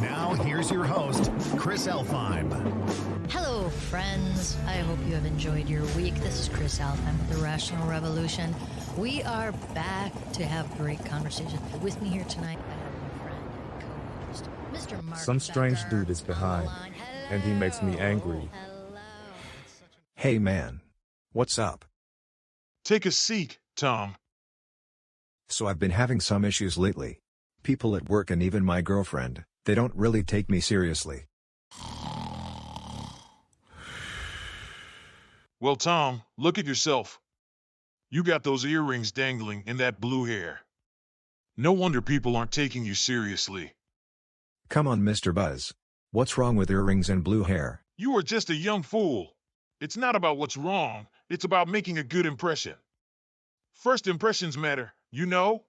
Now, here's your host, Chris Elfheim. Hello, friends. I hope you have enjoyed your week. This is Chris Alfheim with the Rational Revolution. We are back to have great conversations. With me here tonight, I have my friend and co-host, Mr. Mark. Some strange Becker dude is behind, and he makes me angry. hello. Hey man. What's up? Take a seat, Tom. So I've been having some issues lately. People at work and even my girlfriend, they don't really take me seriously. Well, Tom, look at yourself. You got those earrings dangling and that blue hair. No wonder people aren't taking you seriously. Come on Mr. Buzz. What's wrong with earrings and blue hair? You are just a young fool. It's not about what's wrong, it's about making a good impression. First impressions matter, you know?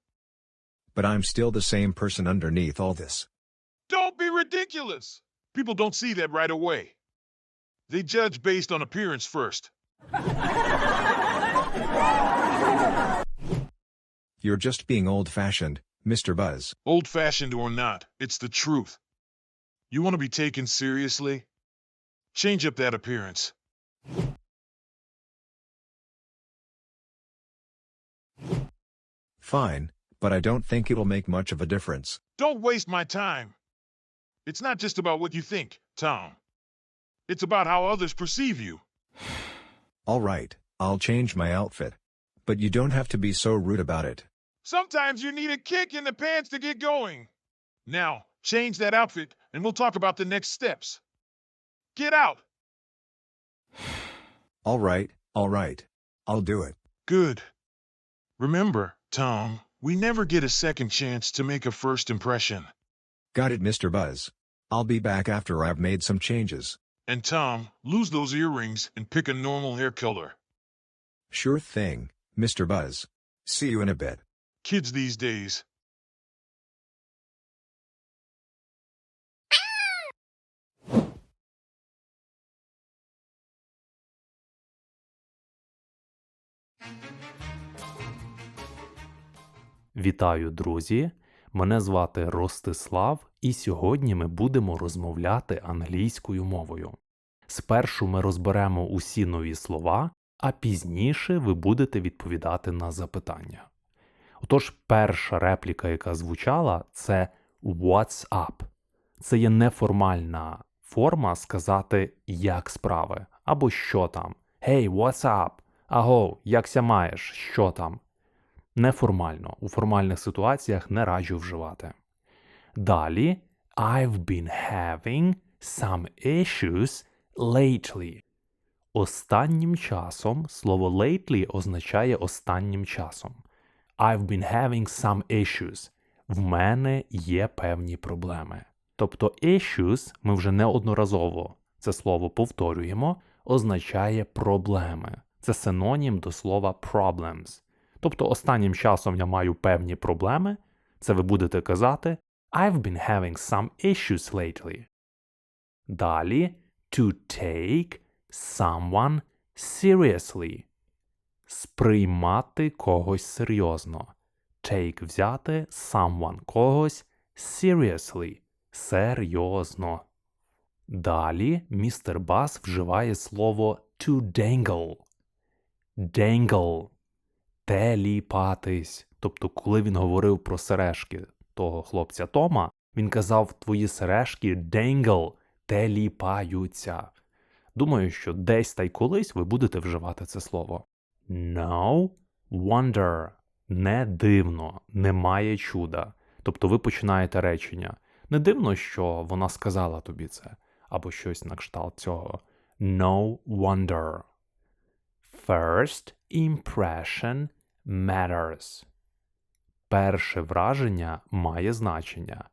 But I'm still the same person underneath all this. Ridiculous. People don't see that right away. They judge based on appearance first. You're just being old-fashioned, Mr. Buzz. Old fashioned or not, it's the truth. You want to be taken seriously? Change up that appearance. Fine, but I don't think it'll make much of a difference. Don't waste my time. It's not just about what you think, Tom. It's about how others perceive you. Alright, I'll change my outfit. But you don't have to be so rude about it. Sometimes you need a kick in the pants to get going. Now, change that outfit and we'll talk about the next steps. Get out. Alright, alright. I'll do it. Good. Remember, Tom, we never get a second chance to make a first impression. Got it Mr. Buzz. I'll be back after I've made some changes. And Tom, lose those earrings and pick a normal hair color. Sure thing, Mr. Buzz. See you in a bit. Kids these days. Вітаю, друзі! Мене звати Ростислав, і сьогодні ми будемо розмовляти англійською мовою. Спершу ми розберемо усі нові слова, а пізніше ви будете відповідати на запитання. Отож, перша репліка, яка звучала, це What's up? Це є неформальна форма сказати як справи або що там. Hey, what's up? Аго, якся маєш? Що там? Неформально, у формальних ситуаціях не раджу вживати. Далі I've been having some issues lately. Останнім часом слово lately означає останнім часом. I've been having some issues. В мене є певні проблеми. Тобто issues ми вже неодноразово це слово повторюємо, означає проблеми. Це синонім до слова problems. Тобто останнім часом я маю певні проблеми, це ви будете казати I've been having some issues lately. Далі to take someone seriously. Сприймати когось серйозно. Take взяти someone когось seriously. Серйозно. Далі містер Бас вживає слово to dangle. Dangle теліпатись. Тобто, коли він говорив про сережки того хлопця Тома, він казав, твої сережки денгл теліпаються. Думаю, що десь та й колись ви будете вживати це слово. No wonder. Не дивно, немає чуда. Тобто ви починаєте речення. Не дивно, що вона сказала тобі це, або щось на кшталт цього. No wonder. First impression matters. Перше враження має значення.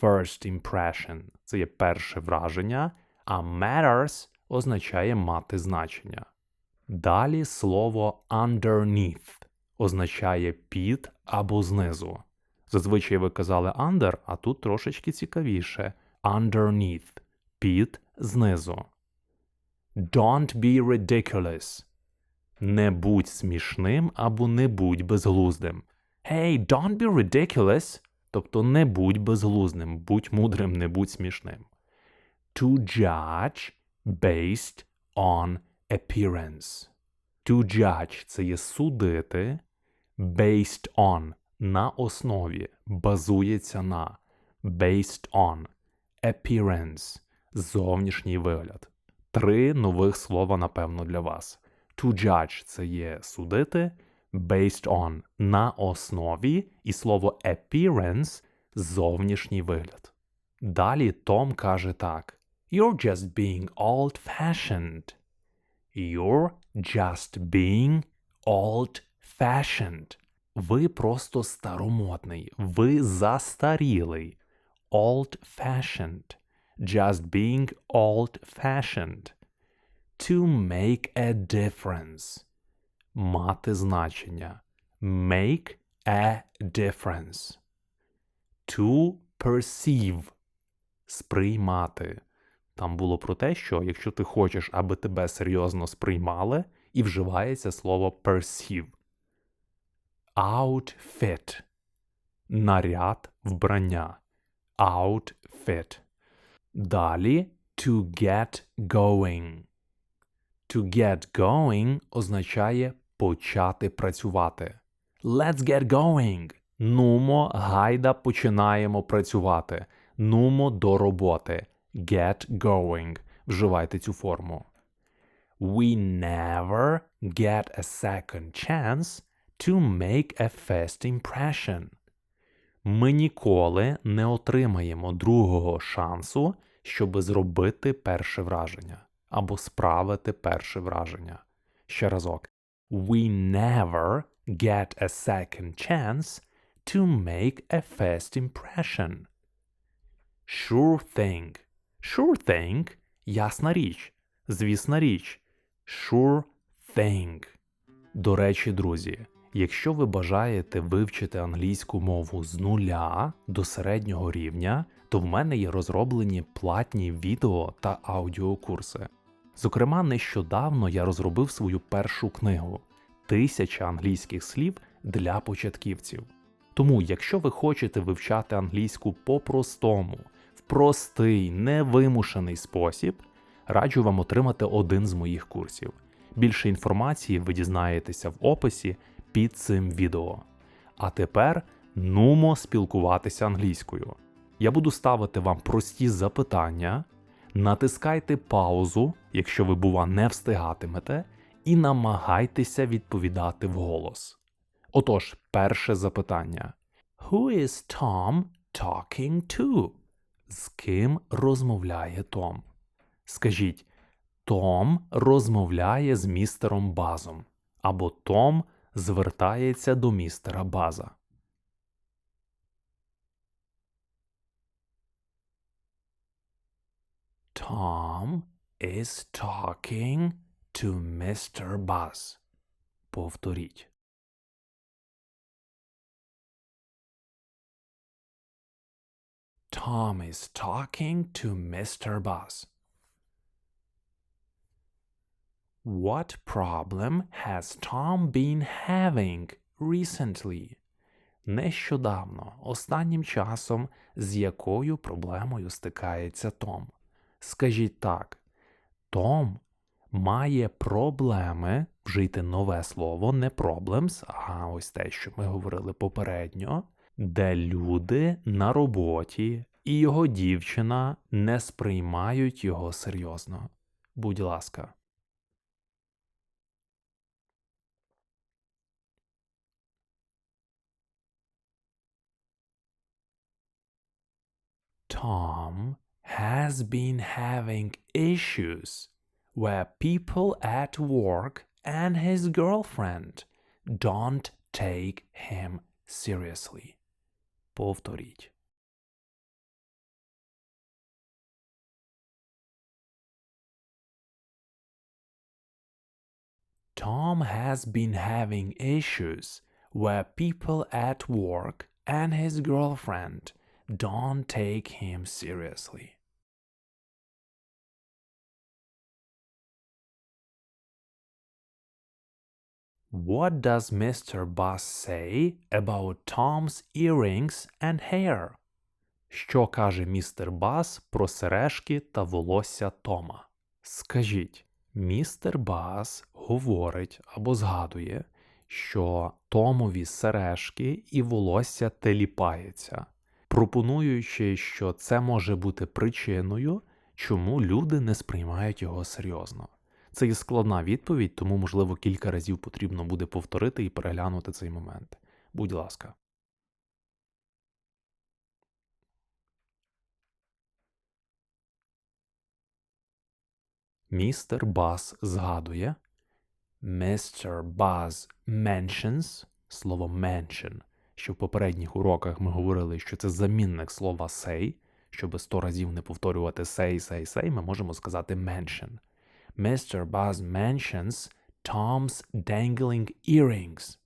First impression це є перше враження, а matters означає мати значення. Далі слово underneath означає під або знизу. Зазвичай ви казали under, а тут трошечки цікавіше. Underneath під знизу. Don't be ridiculous. Не будь смішним або не будь безглуздим. Hey, don't be ridiculous. Тобто не будь безглузним, будь мудрим, не будь смішним. To judge based on appearance. To judge це є судити based on на основі, базується на based on appearance зовнішній вигляд. Три нових слова, напевно, для вас. To judge це є судити, based on на основі, і слово appearance зовнішній вигляд. Далі Том каже так: You're just being old-fashioned. You're just being old-fashioned. Ви просто старомодний, ви застарілий. Old-fashioned. Just being old-fashioned. To make a difference. Мати значення. Make a difference. To perceive. Сприймати. Там було про те, що якщо ти хочеш, аби тебе серйозно сприймали, і вживається слово perceive. Outfit. Наряд вбрання. Outfit. Далі to get going. To get going означає почати працювати. Let's get going. Нумо, гайда, починаємо працювати. Нумо до роботи. Get going. Вживайте цю форму. We never get a second chance to make a first impression. Ми ніколи не отримаємо другого шансу, щоб зробити перше враження або справити перше враження. Ще разок. We never get a second chance to make a first impression. Sure thing. Sure thing – ясна річ, звісна річ. Sure thing. До речі, друзі, якщо ви бажаєте вивчити англійську мову з нуля до середнього рівня, то в мене є розроблені платні відео та аудіокурси. Зокрема, нещодавно я розробив свою першу книгу Тисяча англійських слів для початківців. Тому, якщо ви хочете вивчати англійську по-простому, в простий, невимушений спосіб, раджу вам отримати один з моїх курсів. Більше інформації ви дізнаєтеся в описі під цим відео. А тепер нумо спілкуватися англійською. Я буду ставити вам прості запитання. Натискайте паузу, якщо ви, бува, не встигатимете, і намагайтеся відповідати вголос. Отож, перше запитання: Who is Tom talking to? З ким розмовляє Том? Скажіть, Том розмовляє з містером Базом, або Том звертається до містера База. Tom is talking to Mr. Buzz. Повторіть. Tom is talking to Mr. Buzz. What problem has Tom been having recently? Нещодавно, останнім часом, з якою проблемою стикається Том? Скажіть так, Том має проблеми, вжити нове слово, не problems, а ось те, що ми говорили попередньо, де люди на роботі і його дівчина не сприймають його серйозно. Будь ласка. Tom has been having issues where people at work and his girlfriend don't take him seriously. Повторіть. Tom has been having issues where people at work and his girlfriend don't take him seriously. What does Mr. Bus say about Tom's earrings and hair? Що каже містер Бас про сережки та волосся Тома? Скажіть, містер Бас говорить або згадує, що Томові сережки і волосся теліпається, пропонуючи, що це може бути причиною, чому люди не сприймають його серйозно. Це є складна відповідь, тому, можливо, кілька разів потрібно буде повторити і переглянути цей момент. Будь ласка. Містер Бас згадує. Mr. Buzz mentions слово mention, що в попередніх уроках ми говорили, що це замінник слова say, щоб сто разів не повторювати say, say, say, ми можемо сказати mention. Mr. Buzz mentions Tom's dangling earrings.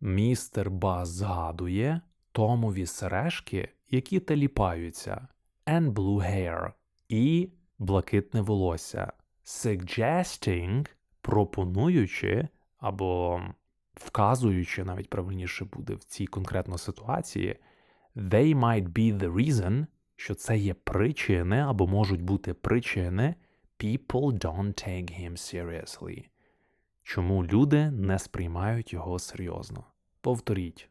Містер Баз згадує Томові сережки, які теліпаються, and blue hair, і блакитне волосся, suggesting, пропонуючи або вказуючи, навіть правильніше буде в цій конкретно ситуації, they might be the reason, що це є причини або можуть бути причини people don't take him seriously. Чому люди не сприймають його серйозно? Повторіть.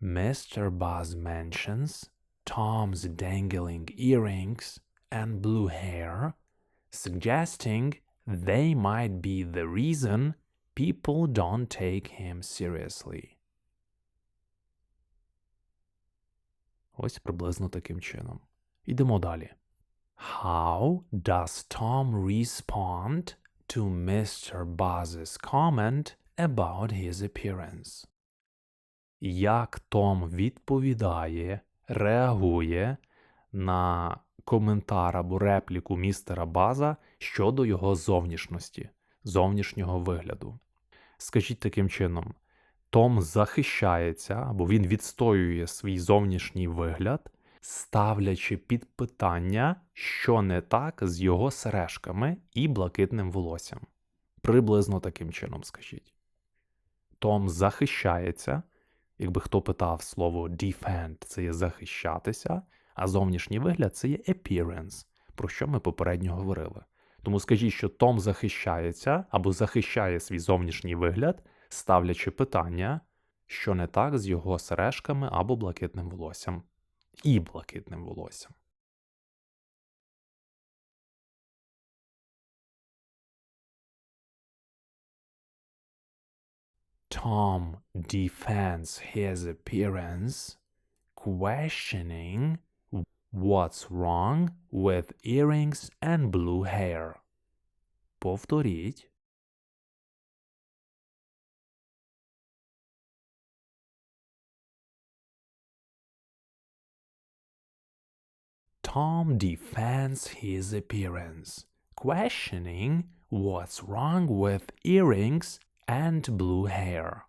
Mr. Buzz mentions Tom's dangling earrings and blue hair, suggesting they might be the reason people don't take him seriously. Ось приблизно таким чином. Ідемо далі. How does Tom respond to Mr. Buzz's comment about his appearance? Як Том відповідає, реагує на коментар або репліку містера База щодо його зовнішності, зовнішнього вигляду? Скажіть таким чином, Том захищається або він відстоює свій зовнішній вигляд, ставлячи під питання, що не так з його сережками і блакитним волоссям. Приблизно таким чином скажіть. Том захищається, якби хто питав слово defend це є захищатися, а зовнішній вигляд це є appearance, про що ми попередньо говорили. Тому скажіть, що Том захищається або захищає свій зовнішній вигляд, ставлячи питання, що не так з його сережками або блакитним волоссям. І блакитним волоссям. Tom defends his appearance, questioning what's wrong with earrings and blue hair. Повторіть. Tom defends his appearance, questioning what's wrong with earrings and blue hair.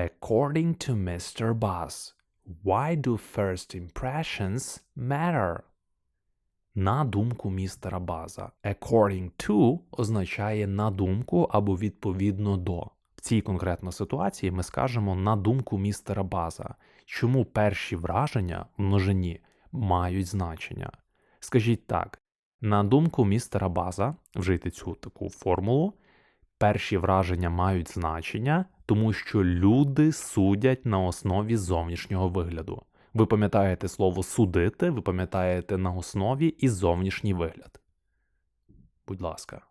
According to Mr. Buzz, why do first impressions matter? На думку містера База. According to означає на думку або відповідно до. В цій конкретно ситуації ми скажемо на думку містера База, чому перші враження в множині мають значення. Скажіть так, на думку містера База, вжити цю таку формулу, перші враження мають значення, тому що люди судять на основі зовнішнього вигляду. Ви пам'ятаєте слово судити, ви пам'ятаєте на основі і зовнішній вигляд. Будь ласка.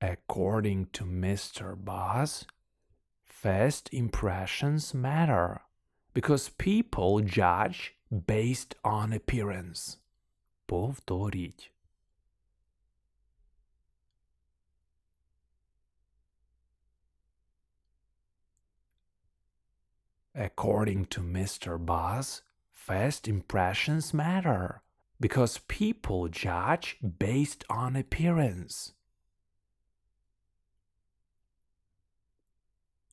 According to Mr. Buzz, first impressions matter because people judge based on appearance. Повторіть. According to Mr. Buzz, first impressions matter because people judge based on appearance.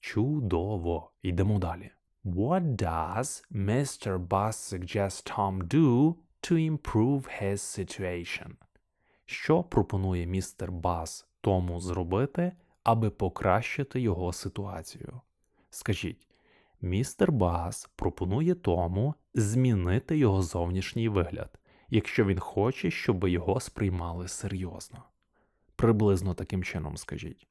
Чудово. Йдемо далі. What does Mr. Bus suggest Tom do to improve his situation? Що пропонує містер Бас Тому зробити, аби покращити його ситуацію? Скажіть, містер Бас пропонує Тому змінити його зовнішній вигляд, якщо він хоче, щоб його сприймали серйозно. Приблизно таким чином скажіть.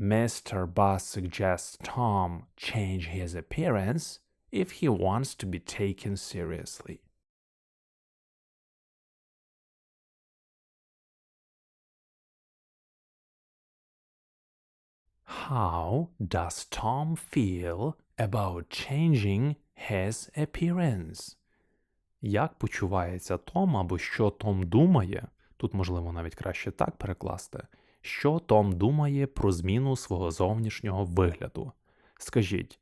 Mr. Bus suggests Tom change his appearance if he wants to be taken seriously. How does Tom feel about changing his appearance? Як почувається Том або що Том думає? Тут можливо навіть краще так перекласти. Що Том думає про зміну свого зовнішнього вигляду? Скажіть,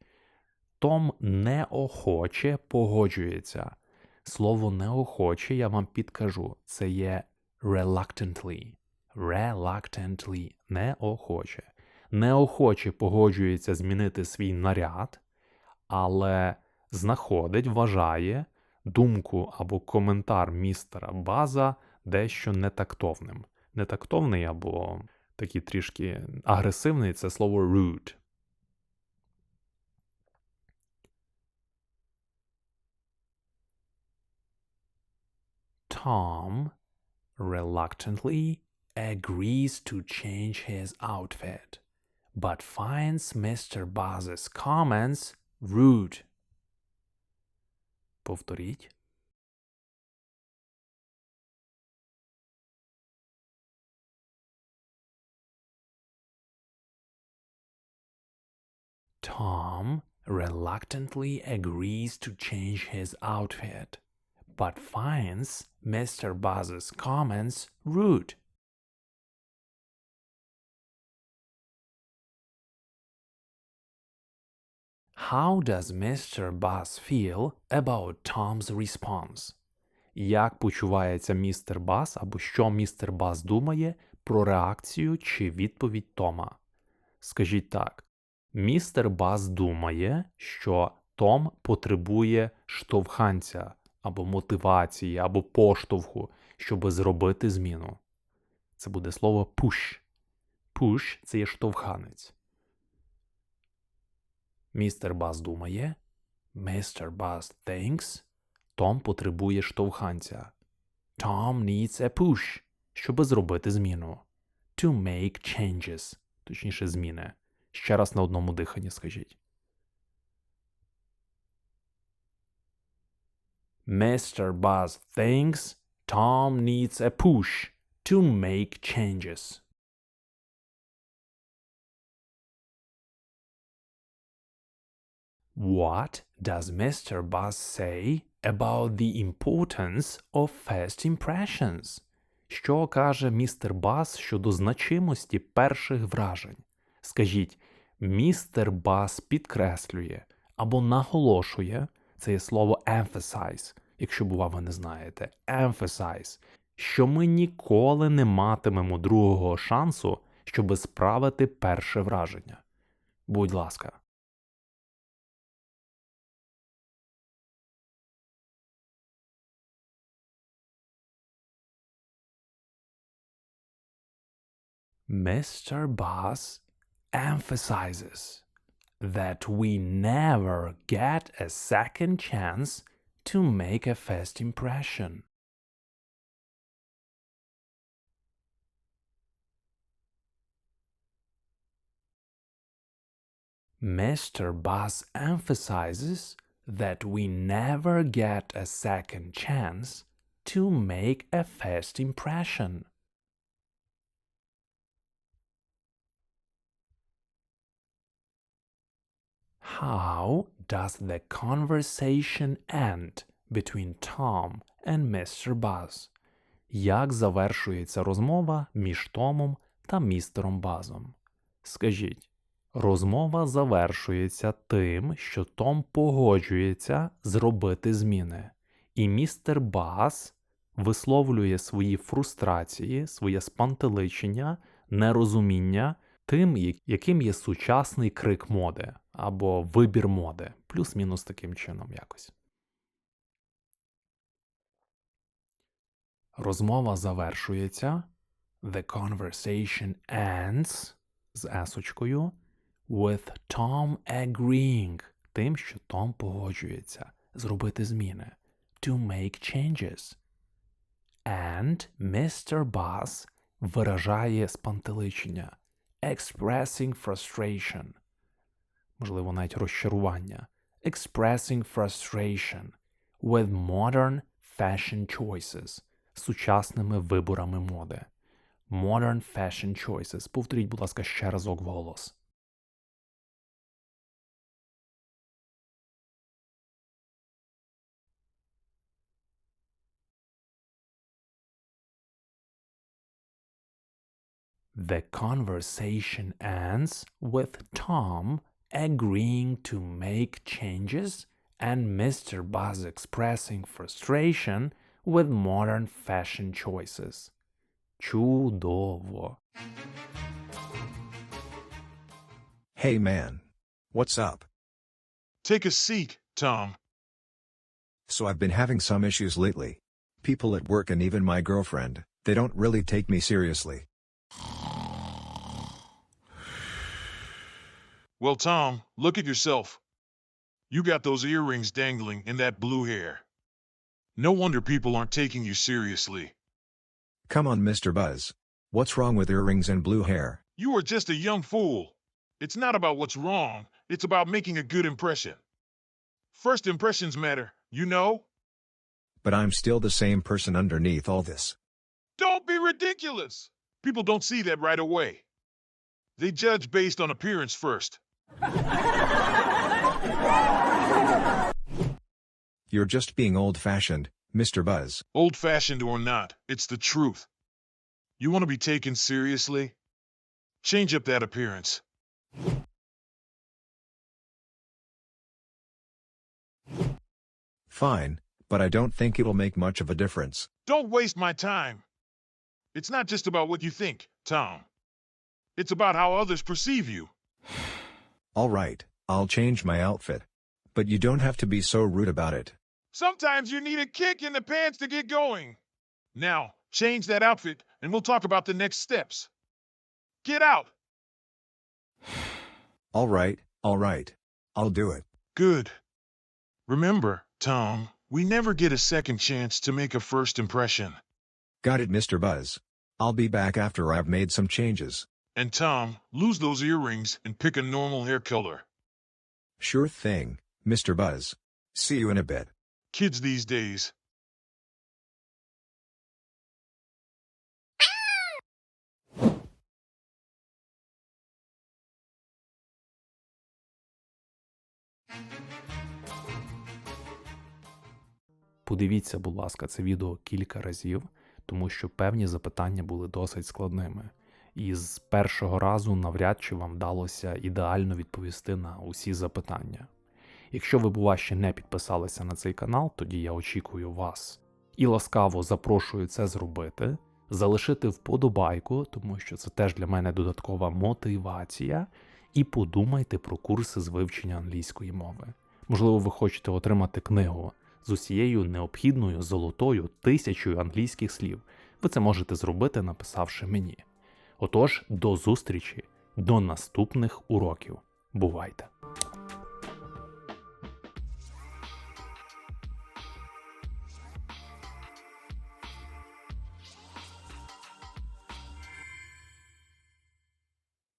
Том неохоче погоджується. Слово неохоче я вам підкажу. Це є reluctantly. Reluctantly. Неохоче. Неохоче погоджується змінити свій наряд, але знаходить, вважає думку або коментар містера База дещо нетактовним. Нетактовний або такий трішки агресивний це слово rude. Tom reluctantly agrees to change his outfit, but finds Mr. Buzz's comments rude. Повторіть. Tom reluctantly agrees to change his outfit, but finds Mr. Buzz's comments rude. How does Mr. Buzz feel about Tom's response? Як почувається містер Бас або що містер Бас думає про реакцію чи відповідь Тома? Скажіть так. Містер Бас думає, що Том потребує штовханця або мотивації, або поштовху, щоб зробити зміну. Це буде слово push. Push – це є штовханець. Містер Бас думає. Містер Бас thinks. Том потребує штовханця. Tom needs a push, щоб зробити зміну. To make changes. Точніше, зміни. Ще раз на одному диханні скажіть. Mr. Buzz thinks Tom needs a push to make changes. What does Mr. Buzz say about the importance of first impressions? Що каже містер Бас щодо значимості перших вражень? Скажіть, містер Бас підкреслює або наголошує це є слово emphasize, якщо, бува, ви не знаєте, emphasize, що ми ніколи не матимемо другого шансу, щоби справити перше враження. Будь ласка. Mr. Boss emphasizes that we never get a second chance to make a first impression. Mr. Buzz emphasizes that we never get a second chance to make a first impression. How does the conversation end between Tom and Mr. Buzz? як завершується розмова між Томом та містером Базом. Скажіть, розмова завершується тим, що Том погоджується зробити зміни, і містер Баз висловлює свої фрустрації, своє спантеличення, нерозуміння тим, яким є сучасний крик моди або вибір моди, плюс-мінус таким чином якось. Розмова завершується. The conversation ends з есочкою with Tom agreeing тим, що Том погоджується зробити зміни to make changes. And Mr. Bass виражає спантеличення expressing frustration. Можливо, навіть розчарування. Expressing frustration with modern fashion choices сучасними виборами моди. Modern fashion choices. Повторіть, будь ласка, ще разок вголос. The conversation ends with Tom agreeing to make changes and Mr. Buzz expressing frustration with modern fashion choices. Чудово. Hey man. What's up? Take a seat, Tom. So I've been having some issues lately. People at work and even my girlfriend, they don't really take me seriously. Well, Tom, look at yourself. You got those earrings dangling and that blue hair. No wonder people aren't taking you seriously. Come on, Mr. Buzz. What's wrong with earrings and blue hair? You are just a young fool. It's not about what's wrong, it's about making a good impression. First impressions matter, you know? But I'm still the same person underneath all this. Don't be ridiculous. People don't see that right away. They judge based on appearance first. You're just being old fashioned, Mr. Buzz. Old fashioned or not, it's the truth. You want to be taken seriously? Change up that appearance. Fine, but I don't think it'll make much of a difference. Don't waste my time. It's not just about what you think, Tom. It's about how others perceive you. Alright, I'll change my outfit. But you don't have to be so rude about it. Sometimes you need a kick in the pants to get going. Now, change that outfit and we'll talk about the next steps. Get out. Alright, alright. I'll do it. Good. Remember, Tom, we never get a second chance to make a first impression. Got it, Mr. Buzz. I'll be back after I've made some changes. And Tom, lose those earrings and pick a normal hair color. Sure thing, Mr. Buzz. See you in a bit. Kids these days. Подивіться, будь ласка, це відео кілька разів, тому що певні запитання були досить складними. І з першого разу навряд чи вам вдалося ідеально відповісти на усі запитання. Якщо ви, бува, ще не підписалися на цей канал, тоді я очікую вас. І ласкаво запрошую це зробити, залишити вподобайку, тому що це теж для мене додаткова мотивація, і подумайте про курси з вивчення англійської мови. Можливо, ви хочете отримати книгу з усією необхідною золотою тисячою англійських слів. Ви це можете зробити, написавши мені. Отож, до зустрічі, до наступних уроків. Бувайте!